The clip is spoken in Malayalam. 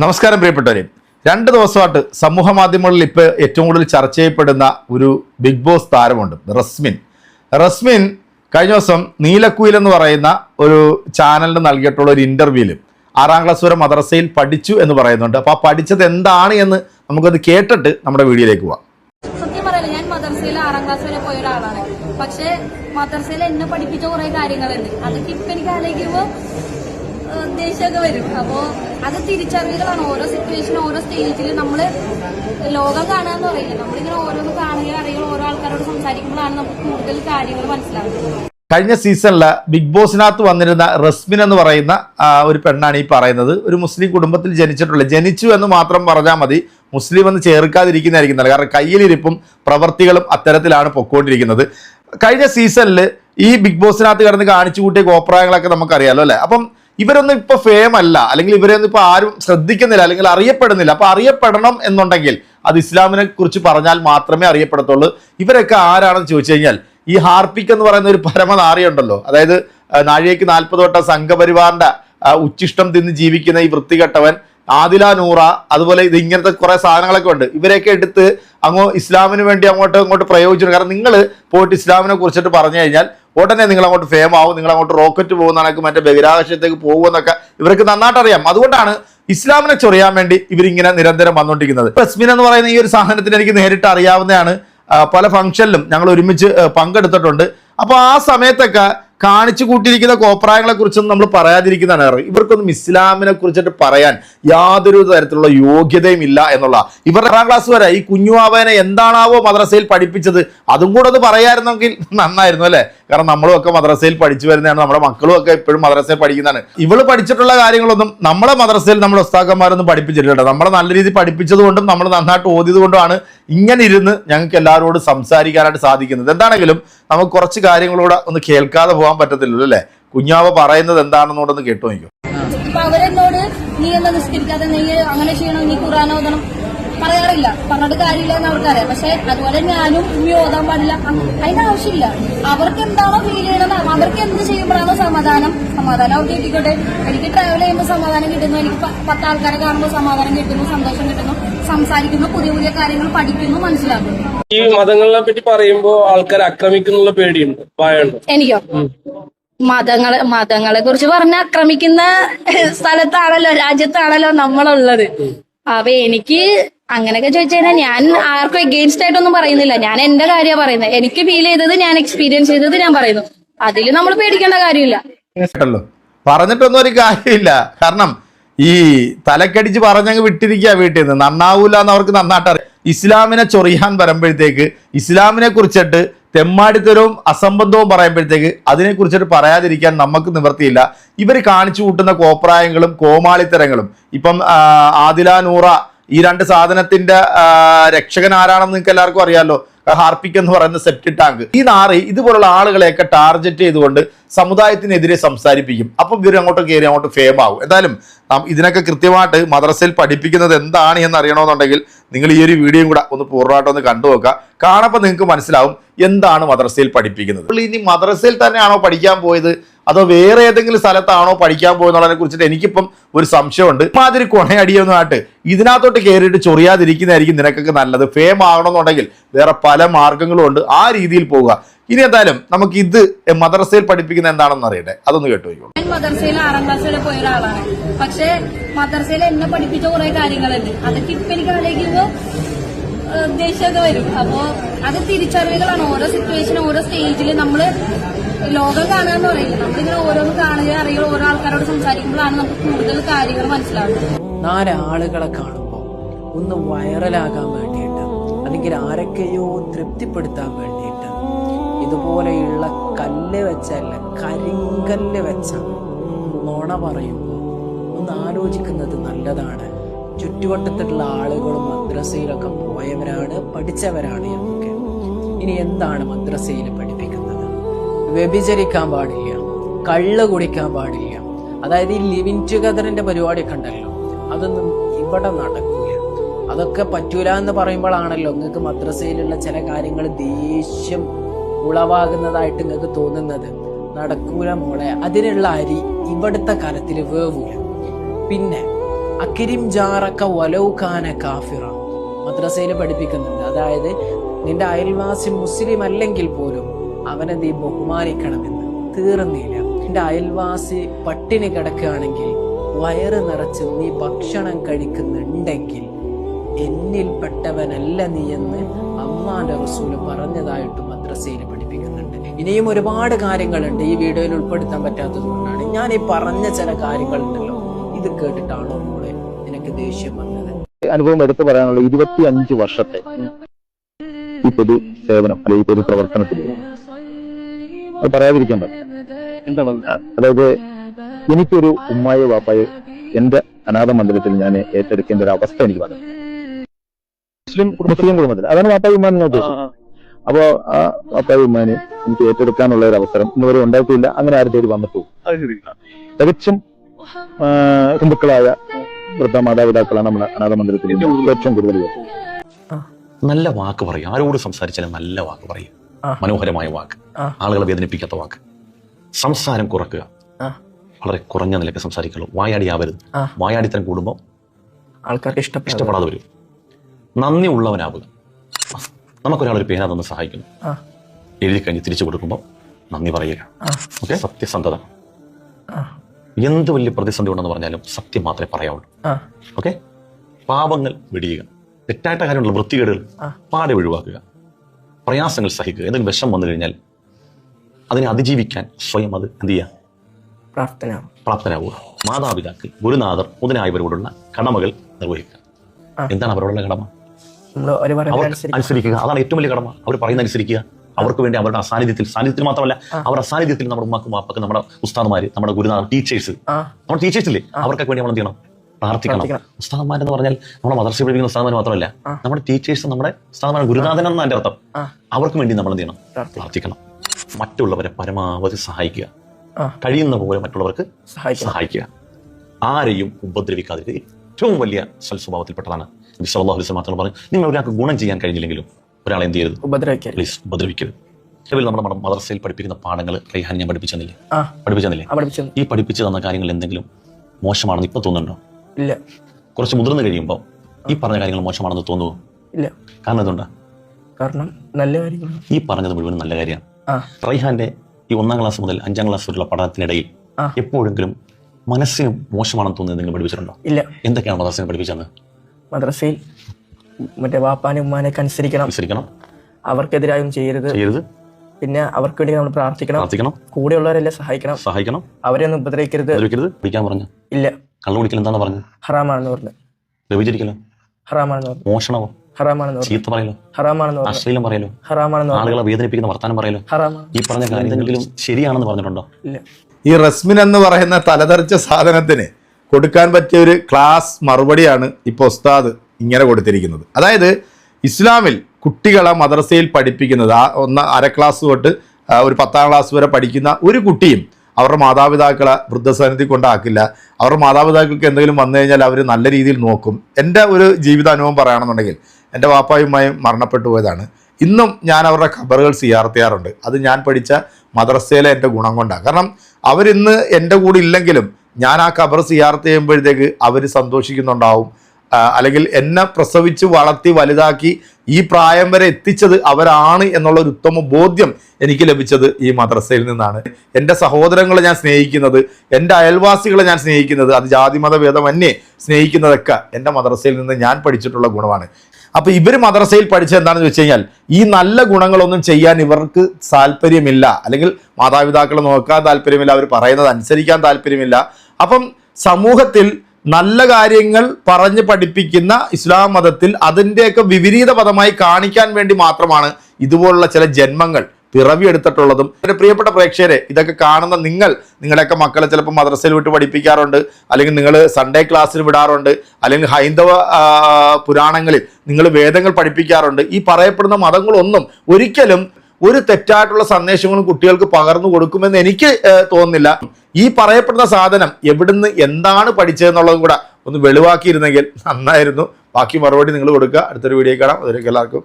നമസ്കാരം പ്രിയപ്പെട്ടവരെ. രണ്ട് ദിവസമായിട്ട് സമൂഹ മാധ്യമങ്ങളിൽ ഇപ്പോൾ ഏറ്റവും കൂടുതൽ ചർച്ച ചെയ്യപ്പെടുന്ന ഒരു ബിഗ് ബോസ് താരമുണ്ട് റസ്മിൻ. റസ്മിൻ കഴിഞ്ഞ ദിവസം നീലക്കുയിൽ എന്ന് പറയുന്ന ഒരു ചാനലിന് നൽകിയിട്ടുള്ള ഒരു ഇന്റർവ്യൂവിൽ ആറാം ക്ലാസ് വരെ മദ്രസയിൽ പഠിച്ചു എന്ന് പറയുന്നുണ്ട്. അപ്പോൾ ആ പഠിച്ചത് എന്താണ് എന്ന് നമുക്കത് കേട്ടിട്ട് നമ്മുടെ വീഡിയോയിലേക്ക് പോവാം. സത്യം പറയല്ല ഞാൻ ആറാം വരെ പോയ പക്ഷെ മദർസയിൽ എന്നെ പഠിപ്പിച്ച കുറെ കാര്യങ്ങളുണ്ട്. അതൊക്കെ ഇപ്പൊ എനിക്ക് ആലോചിക്കുമ്പോ ഏഹ്, ദേഷ്യമൊക്കെ വരും. അപ്പോ അത് തിരിച്ചറിവുകളാണ് ഓരോ സിറ്റുവേഷൻ ഓരോ സ്റ്റേജിൽ നമ്മൾ ലോകം കാണുക എന്ന് പറയില്ല? നമ്മളിങ്ങനെ ഓരോന്ന് കാണുകയും അറിയുക ഓരോ ആൾക്കാരോട് സംസാരിക്കുമ്പോഴാണ് നമുക്ക് കൂടുതൽ കാര്യങ്ങൾ മനസ്സിലാവുന്നത്. കഴിഞ്ഞ സീസണിൽ ബിഗ് ബോസിനകത്ത് വന്നിരുന്ന റസ്മിൻ എന്ന് പറയുന്ന ഒരു പെണ്ണാണ് ഈ പറയുന്നത്. ഒരു മുസ്ലിം കുടുംബത്തിൽ ജനിച്ചിട്ടുള്ള ജനിച്ചു എന്ന് മാത്രം പറഞ്ഞാൽ മതി. മുസ്ലിം എന്ന് ചേർക്കാതിരിക്കുന്നതായിരിക്കും നല്ലത്. കാരണം കയ്യിലിരിപ്പും പ്രവർത്തികളും അത്തരത്തിലാണ് പൊക്കോണ്ടിരിക്കുന്നത്. കഴിഞ്ഞ സീസണിൽ ഈ ബിഗ് ബോസിനകത്ത് കിടന്ന് കാണിച്ചു കൂട്ടിയ കോപ്രായങ്ങളൊക്കെ നമുക്കറിയാലോ അല്ലേ? അപ്പം ഇവരൊന്നും ഇപ്പൊ ഫേം അല്ല. അല്ലെങ്കിൽ ഇവരെയൊന്നും ഇപ്പൊ ആരും ശ്രദ്ധിക്കുന്നില്ല അല്ലെങ്കിൽ അറിയപ്പെടുന്നില്ല. അപ്പൊ അറിയപ്പെടണം എന്നുണ്ടെങ്കിൽ അത് ഇസ്ലാമിനെ കുറിച്ച് പറഞ്ഞാൽ മാത്രമേ അറിയപ്പെടത്തുള്ളൂ. ഇവരൊക്കെ ആരാണെന്ന് ചോദിച്ചു കഴിഞ്ഞാൽ ഈ ഹാർപ്പിക് എന്ന് പറയുന്ന ഒരു പരമനാറിയുണ്ടല്ലോ അതായത് നാഴികയ്ക്ക് നാൽപ്പത് വട്ട സംഘപരിവാറിന്റെ ഉച്ചിഷ്ടം തിന്ന് ജീവിക്കുന്ന ഈ വൃത്തികെട്ടവൻ ആദില നൂറ അതുപോലെ ഇത് ഇങ്ങനത്തെ കുറെ സാധനങ്ങളൊക്കെ ഉണ്ട്. ഇവരെയൊക്കെ എടുത്ത് അങ്ങോ ഇസ്ലാമിന് വേണ്ടി അങ്ങോട്ട് അങ്ങോട്ട് പ്രയോഗിച്ചിട്ടുണ്ട്. കാരണം നിങ്ങൾ പോയിട്ട് ഇസ്ലാമിനെ കുറിച്ചിട്ട് പറഞ്ഞു കഴിഞ്ഞാൽ ഉടനെ നിങ്ങൾ അങ്ങോട്ട് ഫേം ആവും നിങ്ങൾ അങ്ങോട്ട് റോക്കറ്റ് പോകുന്നതൊക്കെ മറ്റേ ബഹിരാകാശത്തേക്ക് പോകുമെന്നൊക്കെ ഇവർക്ക് നന്നായിട്ട് അറിയാം അതുകൊണ്ടാണ് ഇസ്ലാമിനെ ചൊറിയാൻ വേണ്ടി ഇവരിങ്ങനെ നിരന്തരം വന്നുകൊണ്ടിരിക്കുന്നത് റസ്മിൻ എന്ന് പറയുന്ന ഈ ഒരു സാധനത്തിന് എനിക്ക് നേരിട്ട് അറിയാവുന്നതാണ്. പല ഫംഗ്ഷനിലും ഞങ്ങൾ ഒരുമിച്ച് പങ്കെടുത്തിട്ടുണ്ട്. അപ്പോൾ ആ സമയത്തൊക്കെ കാണിച്ചു കൂട്ടിയിരിക്കുന്ന കോപ്രായങ്ങളെ കുറിച്ചൊന്നും നമ്മൾ പറയാതിരിക്കുന്നതാണ്. ഏറെ. ഇവർക്കൊന്നും ഇസ്ലാമിനെ കുറിച്ചിട്ട് പറയാൻ യാതൊരു തരത്തിലുള്ള യോഗ്യതയും ഇല്ല എന്നുള്ള. ഇവർ ആറാം ക്ലാസ് വരെ ഈ കുഞ്ഞുവാവനെ എന്താണാവോ മദ്രസയിൽ പഠിപ്പിച്ചത് അതും കൂടെ ഒന്ന് പറയായിരുന്നെങ്കിൽ നന്നായിരുന്നു അല്ലേ? കാരണം നമ്മളും ഒക്കെ മദ്രസയിൽ പഠിച്ചു വരുന്നതാണ് നമ്മുടെ മക്കളും ഒക്കെ ഇപ്പോഴും മദ്രസയിൽ പഠിക്കുന്നതാണ്. ഇവൾ പഠിച്ചിട്ടുള്ള കാര്യങ്ങളൊന്നും നമ്മളെ മദ്രസയിൽ നമ്മുടെ ഉസ്താക്കന്മാരൊന്നും പഠിപ്പിച്ചിട്ടില്ല നമ്മളെ നല്ല രീതിയിൽ പഠിപ്പിച്ചത് കൊണ്ടും നമ്മൾ നന്നായിട്ട് ഓതിയത് കൊണ്ടുമാണ് ഇങ്ങനെ ഇരുന്ന് ഞങ്ങൾക്ക് എല്ലാവരോടും സംസാരിക്കാനായിട്ട് സാധിക്കുന്നത്. എന്താണെങ്കിലും നമുക്ക് കുറച്ച് കാര്യങ്ങളൂടെ ഒന്ന് കേൾക്കാതെ പോകാൻ പറ്റത്തില്ലല്ലോ അല്ലേ? കുഞ്ഞാവ് പറയുന്നത് എന്താണെന്നോടൊന്ന് കേട്ടോ കേട്ടു നോക്കൂ അവരെന്നോട് നീ ചെയ്യണം? ഓതണം പറയാറില്ല. എന്ന് അതുപോലെ ഞാനും ഓതാൻ പാടില്ല. ആവശ്യമില്ല. അവർക്ക് ഫീൽ അവർക്ക് എന്ത് സമാധാനം. സമാധാനം എനിക്ക് ട്രാവൽ ചെയ്യുമ്പോൾ സമാധാനം കിട്ടുന്നു. എനിക്ക് കാണുമ്പോൾ സമാധാനം കിട്ടുന്നു സന്തോഷം സംസാരിക്കുന്നു പുതിയ പുതിയ കാര്യങ്ങൾ പഠിക്കുന്നു മനസ്സിലാക്കുന്നു. ഈ മതങ്ങളെ പറ്റി പറയുമ്പോ ആൾക്കാർ ആക്രമിക്കുന്നുള്ള പേടിയുണ്ട് ഭയമുണ്ട്. എനിക്കോ? മതങ്ങളെ മതങ്ങളെ കുറിച്ച് പറഞ്ഞ ആക്രമിക്കുന്ന സ്ഥലത്താണല്ലോ രാജ്യത്താണല്ലോ നമ്മളുള്ളത്. അപ്പൊ എനിക്ക് അങ്ങനെയൊക്കെ ചോദിച്ചു കഴിഞ്ഞാൽ ഞാൻ ആർക്കും എഗെയിൻസ്റ്റ് ആയിട്ടൊന്നും പറയുന്നില്ല. ഞാൻ എന്റെ കാര്യമാണ് പറയുന്നത് എനിക്ക് ഫീൽ ചെയ്തത് ഞാൻ എക്സ്പീരിയൻസ് ചെയ്തത് ഞാൻ പറയുന്നു. അതിൽ നമ്മൾ പേടിക്കേണ്ട കാര്യമില്ല. പറഞ്ഞിട്ടൊന്നും ഒരു കാര്യമില്ല. കാരണം ഈ തലക്കടിച്ച് പറഞ്ഞങ്ങ് വിട്ടിരിക്കുക വീട്ടിൽ നിന്ന്. നന്നാവൂല എന്ന് അവർക്ക് നന്നായിട്ട് ഇസ്ലാമിനെ ചൊറിയാൻ വരുമ്പോഴത്തേക്ക് ഇസ്ലാമിനെ കുറിച്ചിട്ട് തെമ്മാടിത്തരവും അസംബന്ധവും പറയുമ്പോഴത്തേക്ക് അതിനെ കുറിച്ചിട്ട് പറയാതിരിക്കാൻ നമുക്ക് നിവർത്തിയില്ല ഇവർ കാണിച്ചു കൂട്ടുന്ന കോപ്രായങ്ങളും കോമാളിത്തരങ്ങളും. ഇപ്പം ആദില നൂറ ഈ രണ്ട് സാധനത്തിന്റെ രക്ഷകൻ ആരാണെന്ന് നിങ്ങൾക്ക് എല്ലാവർക്കും അറിയാലോ? ഹാർപ്പിക് എന്ന് പറയുന്ന സെപ്റ്റി ടാങ്ക് ഈ നാറി ഇതുപോലുള്ള ആളുകളെയൊക്കെ ടാർഗറ്റ് ചെയ്തുകൊണ്ട് സമുദായത്തിനെതിരെ സംസാരിപ്പിക്കും. അപ്പം ഇവർ അങ്ങോട്ട് കയറി അങ്ങോട്ട് ഫേം ആവും. എന്തായാലും ഇതിനൊക്കെ കൃത്യമായിട്ട് മദ്രസയിൽ പഠിപ്പിക്കുന്നത് എന്താണ് എന്ന് അറിയണമെന്നുണ്ടെങ്കിൽ നിങ്ങൾ ഈ ഒരു വീഡിയോയും കൂടെ ഒന്ന് പൂർണമായിട്ട് ഒന്ന് കണ്ടു നോക്കുക. കാണുമ്പോൾ നിങ്ങൾക്ക് മനസ്സിലാവും എന്താണ് മദ്രസയിൽ പഠിപ്പിക്കുന്നത്. ഇനി മദ്രസയിൽ തന്നെയാണോ പഠിക്കാൻ പോയത്? അതോ വേറെ ഏതെങ്കിലും സ്ഥലത്താണോ പഠിക്കാൻ പോകുന്നതിനെ കുറിച്ചിട്ട് എനിക്കിപ്പം ഒരു സംശയമുണ്ട്. മാതിരി കൊണയടിയൊന്നുമായിട്ട് ഇതിനകത്തോട്ട് കയറിയിട്ട് ചൊറിയാതിരിക്കുന്നതായിരിക്കും നിനക്കൊക്കെ നല്ലത്. ഫേം ആകണമെന്നുണ്ടെങ്കിൽ വേറെ പല മാർഗങ്ങളും ഉണ്ട്. ആ രീതിയിൽ പോവുക. ഇനി എന്തായാലും നമുക്ക് ഇത് മദ്രസയിൽ പഠിപ്പിക്കുന്ന എന്താണെന്ന് അറിയട്ടെ. അതൊന്ന് കേട്ടു ഞാൻ മദ്രസയിൽ ആറാം ക്ലാസ് വരെ പോയ ഒരാളാണ്. പക്ഷെ മദ്രസയിൽ എന്നെ പഠിപ്പിച്ച കുറെ കാര്യങ്ങളുണ്ട്. അതൊക്കെ ഇപ്പൊ എനിക്ക് ആലോചിക്കുമ്പോ ഏഹ്, ദേഷ്യമൊക്കെ വരും. അപ്പോ അത് തിരിച്ചറിവുകളാണ് ഓരോ സിറ്റുവേഷൻ ഓരോ സ്റ്റേജിൽ നമ്മൾ ലോകം കാണുക എന്ന് പറയില്ല? നമ്മളിങ്ങനെ ഓരോന്ന് കാണുക അറിയുക ഓരോ ആൾക്കാരോട് സംസാരിക്കുമ്പോഴാണ് നമുക്ക് കൂടുതൽ കാര്യങ്ങൾ മനസ്സിലാവുന്നത്. നാലാളുകളെ കാണുമ്പോൾ ഒന്ന് വൈറലാകാൻ വേണ്ടിയിട്ട് അല്ലെങ്കിൽ ആരൊക്കെയോ തൃപ്തിപ്പെടുത്താൻ വേണ്ടിയിട്ട് ഇതുപോലെയുള്ള കല്ല് വെച്ചല്ല കരിങ്കല്ല് വെച്ച നുണ പറയുമ്പോൾ ഒന്ന് ആലോചിക്കുന്നത് നല്ലതാണ്. ചുറ്റുവട്ടത്തുള്ള ആളുകളും മദ്രസയിലൊക്കെ പോയവരാണ് പഠിച്ചവരാണ് എന്നൊക്കെ. ഇനി എന്താണ് മദ്രസയിൽ പഠിപ്പിക്കുന്നത്? വ്യഭിചരിക്കാൻ പാടില്ല കള്ള് കുടിക്കാൻ പാടില്ല. അതായത് ഈ ലിവിൻ ടുഗദറിന്റെ പരിപാടിയൊക്കെ ഉണ്ടല്ലോ അതൊന്നും ഇവിടെ നടക്കൂല. അതൊക്കെ പറ്റൂല എന്ന് പറയുമ്പോഴാണല്ലോ നിങ്ങൾക്ക് മദ്രസയിലുള്ള ചില കാര്യങ്ങൾ ദേഷ്യം ഉളവാകുന്നതായിട്ട് നിങ്ങൾക്ക് തോന്നുന്നത്. നടക്കൂല മോളെ അതിനുള്ള അരി ഇവിടുത്തെ കാലത്തിൽ വേവൂല. പിന്നെ അക്കിരിം ജാറക്ക വലൗഖാന കാഫിറ. മദ്രസയിൽ പഠിപ്പിക്കുന്നുണ്ട്. അതായത് നിന്റെ അയൽവാസി മുസ്ലിം അല്ലെങ്കിൽ പോലും അവനെ നീ ബഹുമാനിക്കണമെന്ന് തീർന്നില്ല. നിന്റെ അയൽവാസി പട്ടിണി കിടക്കുകയാണെങ്കിൽ വയറ് നിറച്ച് നീ ഭക്ഷണം കഴിക്കുന്നുണ്ടെങ്കിൽ എന്നിൽപ്പെട്ടവനല്ല നീ എന്ന് അമ്മാന്റെ റസൂൽ പറഞ്ഞതായിട്ട് മദ്രസയിൽ പഠിപ്പിക്കുന്നുണ്ട്. ഇനിയും ഒരുപാട് കാര്യങ്ങളുണ്ട് ഈ വീഡിയോയിൽ ഉൾപ്പെടുത്താൻ പറ്റാത്തത് കൊണ്ടാണ്. ഞാൻ ഈ പറഞ്ഞ ചില കാര്യങ്ങളുണ്ടല്ലോ. ഇത് കേട്ടിട്ടാണോ? മോളെ നിനക്ക് ദേഷ്യം വന്നത്. അനുഭവം എടുത്തു പറയാനുള്ള ഇരുപത്തി അഞ്ച് വർഷത്തെ ഈ പൊതു സേവനം അല്ലെങ്കിൽ ഈ പൊതു പ്രവർത്തനത്തിൽ. അത് പറയാതിരിക്കാൻ പറ്റും എന്താണ്? അതായത് എനിക്കൊരു ഉമ്മായോ വാപ്പായോ എന്റെ അനാഥ മന്ദിരത്തിൽ ഞാൻ ഏറ്റെടുക്കേണ്ട ഒരു അവസ്ഥ എനിക്ക് വന്നു. മുസ്ലിം മുസ്ലിം കുടുംബത്തിൽ. അതാണ് വാപ്പായി ഉമ്മാൻ ഞാൻ ഉദ്ദേശിച്ചത് അപ്പോ ആ വാപ്പായി ഉമ്മാന് എനിക്ക് ഏറ്റെടുക്കാനുള്ള ഒരു അവസരം ഇന്നുവരെ ഉണ്ടായിട്ടില്ല. അങ്ങനെ ആരും തേടി വന്നിട്ടു തികച്ചും ഹിന്ദുക്കളായ വൃദ്ധ മാതാപിതാക്കളാണ് നമ്മുടെ അനാഥ മന്ദിരത്തിൽ ഏറ്റവും കൂടുതൽ. നല്ല വാക്ക് പറയും. ആരോട് സംസാരിച്ചാലും നല്ല വാക്ക് പറയും. മനോഹരമായ വാക്ക്. ആളുകളെ വേദനിപ്പിക്കാത്ത വാക്ക്. സംസാരം കുറക്കുക. വളരെ കുറഞ്ഞ നിലയ്ക്ക് സംസാരിക്കുള്ളൂ. വായാടി ആവരുത് വായാടിത്തരം കൂടുമ്പോൾ ആൾക്കാർക്ക് ഇഷ്ടപ്പെടാതെ വരും. നന്ദി ഉള്ളവനാവുക. നമുക്കൊരാളൊരു പേന തന്ന് സഹായിക്കുന്നു. എഴുതി കഴിഞ്ഞ് തിരിച്ചു കൊടുക്കുമ്പോൾ നന്ദി പറയുക. ഓക്കെ? സത്യസന്ധത. എന്ത് വലിയ പ്രതിസന്ധി ഉണ്ടെന്ന് പറഞ്ഞാലും സത്യം മാത്രമേ പറയാവുള്ളൂ. ഓക്കെ? പാപങ്ങൾ വെടിയുക. തെറ്റായിട്ട കാര്യമുള്ള വൃത്തികേടുകൾ പാടെ ഒഴിവാക്കുക. പ്രയാസങ്ങൾ സഹിക്കുക. എന്തെങ്കിലും വിഷം വന്നു കഴിഞ്ഞാൽ അതിനെ അതിജീവിക്കാൻ സ്വയം അത് എന്ത് ചെയ്യുക? പ്രാർത്ഥന. പ്രാർത്ഥനാവുക. മാതാപിതാക്കൾ ഗുരുനാഥർ മുതലായവരോടുള്ള കടമകൾ നിർവഹിക്കുക. എന്താണ് അവരോടുള്ള കടമ? അനുസരിക്കുക. അതാണ് ഏറ്റവും വലിയ കടമ. അവർ പറയുന്ന അനുസരിക്കുക അവർക്ക് വേണ്ടി അവരുടെ അസാന്നിധ്യത്തിൽ സാന്നിധ്യത്തിൽ മാത്രമല്ല അവരുടെ അസാന്നിധ്യത്തിൽ നമ്മുടെ ഉമ്മാക്കും വാപ്പക്കും നമ്മുടെ ഉസ്താദ്മാര് നമ്മുടെ ഗുരുനാഥ ടീച്ചേഴ്സ് നമ്മുടെ ടീച്ചേഴ്സ് ഇല്ലേ? അവർക്കൊക്കെ വേണ്ടി നമ്മൾ എന്ത് ചെയ്യണം? പ്രാർത്ഥിക്കണം. ഉസ്താദ്മാരെന്ന് പറഞ്ഞാൽ നമ്മുടെ മദർസ പഠിപ്പിക്കുന്ന ഉസ്താദ്മാർ മാത്രമല്ല നമ്മുടെ ടീച്ചേഴ്സ് നമ്മുടെ ഉസ്താദ്മാർ ഗുരുനാഥൻ എന്നാണ് എന്റെ അർത്ഥം. അവർക്ക് വേണ്ടി നമ്മൾ എന്ത് ചെയ്യണം? പ്രാർത്ഥിക്കണം. പ്രാർത്ഥിക്കണം. മറ്റുള്ളവരെ പരമാവധി സഹായിക്കുക. കഴിയുന്ന പോലെ മറ്റുള്ളവർക്ക് സഹായിക്കുക. ആരെയും ഉപദ്രവിക്കാതിരിക്കുക. ഏറ്റവും വലിയ സൽസ്വഭാവത്തിൽപ്പെട്ടതാണ് നബി സല്ലല്ലാഹു അലൈഹി വസല്ലം മാത്രം പറഞ്ഞു നിങ്ങൾ ഒരാൾക്ക് ഗുണം ചെയ്യാൻ കഴിഞ്ഞില്ലെങ്കിലും ഒരാളെ എന്ത് ചെയ്യരുത് പ്ലീസ് ഉപദ്രവിക്കരുത്. നിലവിൽ നമ്മുടെ മദർസയിൽ പഠിപ്പിക്കുന്ന പാഠങ്ങൾ റൈഹാൻ ഞാൻ പഠിപ്പിച്ചെന്നില്ലേ പഠിപ്പിച്ചെന്നില്ലേ ഈ പഠിപ്പിച്ചു തന്ന കാര്യങ്ങൾ എന്തെങ്കിലും മോശമാണെന്ന് ഇപ്പൊ തോന്നുന്നുണ്ടോ? ഇല്ല. കുറച്ച് മുതിർന്നു കഴിയുമ്പോൾ ഈ പറഞ്ഞ കാര്യങ്ങൾ മോശമാണെന്ന് തോന്നുമോ ഇല്ല. കാരണം എന്തുകൊണ്ടാ കാരണം നല്ല കാര്യങ്ങൾ. ഈ പറഞ്ഞത് മുഴുവൻ നല്ല കാര്യമാണ്. റൈഹാന്റെ ഈ ഒന്നാം ക്ലാസ് മുതൽ അഞ്ചാം ക്ലാസ് വരെയുള്ള പഠനത്തിനിടയിൽ. എപ്പോഴെങ്കിലും മനസ്സിന് മോശമാണെന്ന് തോന്നുന്നത് നിങ്ങൾ പഠിപ്പിച്ചിട്ടുണ്ടോ? ഇല്ല. എന്തൊക്കെയാണ് മദർസയിൽ പഠിപ്പിച്ചത് മദ്രസയിൽ മറ്റേ വാപ്പാനും ഉമ്മാനെയൊക്കെ അനുസരിക്കണം. അനുസരിക്കണം. അവർക്കെതിരായും ചെയ്യരുത്. ചെയ്യരുത്. പിന്നെ അവർക്ക് വേണ്ടി നമ്മൾ പ്രാർത്ഥിക്കണം. പ്രാർത്ഥിക്കണം. കൂടെയുള്ളവരെല്ലാം സഹായിക്കണം. സഹായിക്കണം. അവരെ ഒന്നും ഉപദ്രവിക്കരുത്. ഉപദ്രവിക്കരുത്. പിടിക്കാൻ പറഞ്ഞു. ഇല്ല. കള്ളു കുടിക്കൽ എന്താണ് പറഞ്ഞു? ഹറാമാണെന്ന് പറഞ്ഞു. വ്യഭിചരിക്കലോ ഹറാമാണെന്ന് പറഞ്ഞു. മോഷണമോ? ഹറാമാണെന്ന് ചീത്ത പറയലോ? ഹറാമാണെന്ന് അശ്ലീലം പറയലോ? ഹറാമാണെന്ന് ആളുകളെ വേദനിപ്പിക്കുന്ന വർത്താനം പറയലോ? ഹറാമാണ് ഈ പറഞ്ഞ കാര്യം ശരിയാണെന്ന് പറഞ്ഞിട്ടുണ്ടോ? ഇല്ല. ഈ റസ്മിൻ എന്ന് പറയുന്ന തലതെറിച്ച സാധനത്തിന് കൊടുക്കാൻ പറ്റിയ ഒരു ക്ലാസ് മറുപടിയാണ് ഇപ്പോൾ ഉസ്താദ് ഇങ്ങനെ കൊടുത്തിരിക്കുന്നത്. അതായത് ഇസ്ലാമിൽ കുട്ടികളെ മദ്രസയിൽ പഠിപ്പിക്കുന്നത് ആ ഒന്ന് അര ക്ലാസ് തൊട്ട് ഒരു പത്താം ക്ലാസ് വരെ പഠിക്കുന്ന ഒരു കുട്ടിയും അവരുടെ മാതാപിതാക്കളെ വൃദ്ധസന്നിധി കൊണ്ടാക്കില്ല. അവരുടെ മാതാപിതാക്കൾക്ക് എന്തെങ്കിലും വന്നു കഴിഞ്ഞാൽ അവർ നല്ല രീതിയിൽ നോക്കും. എന്റെ ഒരു ജീവിതാനുഭവം പറയുകയാണെന്നുണ്ടെങ്കിൽ എന്റെ വാപ്പായുമായും മരണപ്പെട്ടു പോയതാണ്. ഇന്നും ഞാൻ അവരുടെ ഖബറുകൾ സിയാർത്തിയാറുണ്ട്. അത് ഞാൻ പഠിച്ച മദ്രസയിലെ എന്റെ ഗുണം കൊണ്ടാണ്. കാരണം അവരിന്ന് എന്റെ കൂടെ ഇല്ലെങ്കിലും ഞാൻ ആ ഖബർ സിയാർത്ത് ചെയ്യുമ്പോഴത്തേക്ക് അവർ സന്തോഷിക്കുന്നുണ്ടാവും. അല്ലെങ്കിൽ എന്നെ പ്രസവിച്ച് വളർത്തി വലുതാക്കി ഈ പ്രായം വരെ എത്തിച്ചത് അവരാണ് എന്നുള്ള ഒരു ഉത്തമ ബോധ്യം എനിക്ക് ലഭിച്ചത് ഈ മദ്രസയിൽ നിന്നാണ്. എന്റെ സഹോദരങ്ങളെ ഞാൻ സ്നേഹിക്കുന്നത് എന്റെ അയൽവാസികളെ ഞാൻ സ്നേഹിക്കുന്നത് അത് ജാതിമത ഭേദമന്യേ സ്നേഹിക്കുന്നതൊക്കെ എന്റെ മദ്രസയിൽ നിന്ന് ഞാൻ പഠിച്ചിട്ടുള്ള ഗുണമാണ്. അപ്പോൾ ഇവർ മദ്രസയിൽ പഠിച്ചത് എന്താണെന്ന് വെച്ച് കഴിഞ്ഞാൽ ഈ നല്ല ഗുണങ്ങളൊന്നും ചെയ്യാൻ ഇവർക്ക് താല്പര്യമില്ല. അല്ലെങ്കിൽ മാതാപിതാക്കളെ നോക്കാൻ താല്പര്യമില്ല അവർ പറയുന്നത് അനുസരിക്കാൻ താല്പര്യമില്ല. അപ്പം സമൂഹത്തിൽ നല്ല കാര്യങ്ങൾ പറഞ്ഞ് പഠിപ്പിക്കുന്ന ഇസ്ലാം മതത്തിൽ അതിന്റെയൊക്കെ വിപരീത പദമായി കാണിക്കാൻ വേണ്ടി മാത്രമാണ് ഇതുപോലുള്ള ചില ജന്മങ്ങൾ പിറവിയെടുത്തിട്ടുള്ളതും എന്റെ പ്രിയപ്പെട്ട പ്രേക്ഷകരെ ഇതൊക്കെ കാണുന്ന നിങ്ങൾ നിങ്ങളുടെയൊക്കെ മക്കളെ ചിലപ്പോൾ മദ്രസയിൽ വിട്ട് പഠിപ്പിക്കാറുണ്ട് അല്ലെങ്കിൽ നിങ്ങൾ സൺഡേ ക്ലാസ്സിൽ വിടാറുണ്ട് അല്ലെങ്കിൽ ഹൈന്ദവ പുരാണങ്ങളിൽ നിങ്ങൾ വേദങ്ങൾ പഠിപ്പിക്കാറുണ്ട്. ഈ പറയപ്പെടുന്ന മതങ്ങളൊന്നും ഒരിക്കലും ഒരു തെറ്റായിട്ടുള്ള സന്ദേശങ്ങളും കുട്ടികൾക്ക് പകർന്നു കൊടുക്കുമെന്ന് എനിക്ക് തോന്നുന്നില്ല. ഈ പറയപ്പെടുന്ന സാധനം എവിടുന്ന് എന്താണ് പഠിച്ചതെന്നുള്ളതും കൂടെ ഒന്ന് വെളിവാക്കിയിരുന്നെങ്കിൽ നന്നായിരുന്നു. ബാക്കി മറുപടി നിങ്ങൾ കൊടുക്കുക. അടുത്തൊരു വീഡിയോ കാണാം. അതിലേക്ക് എല്ലാവർക്കും.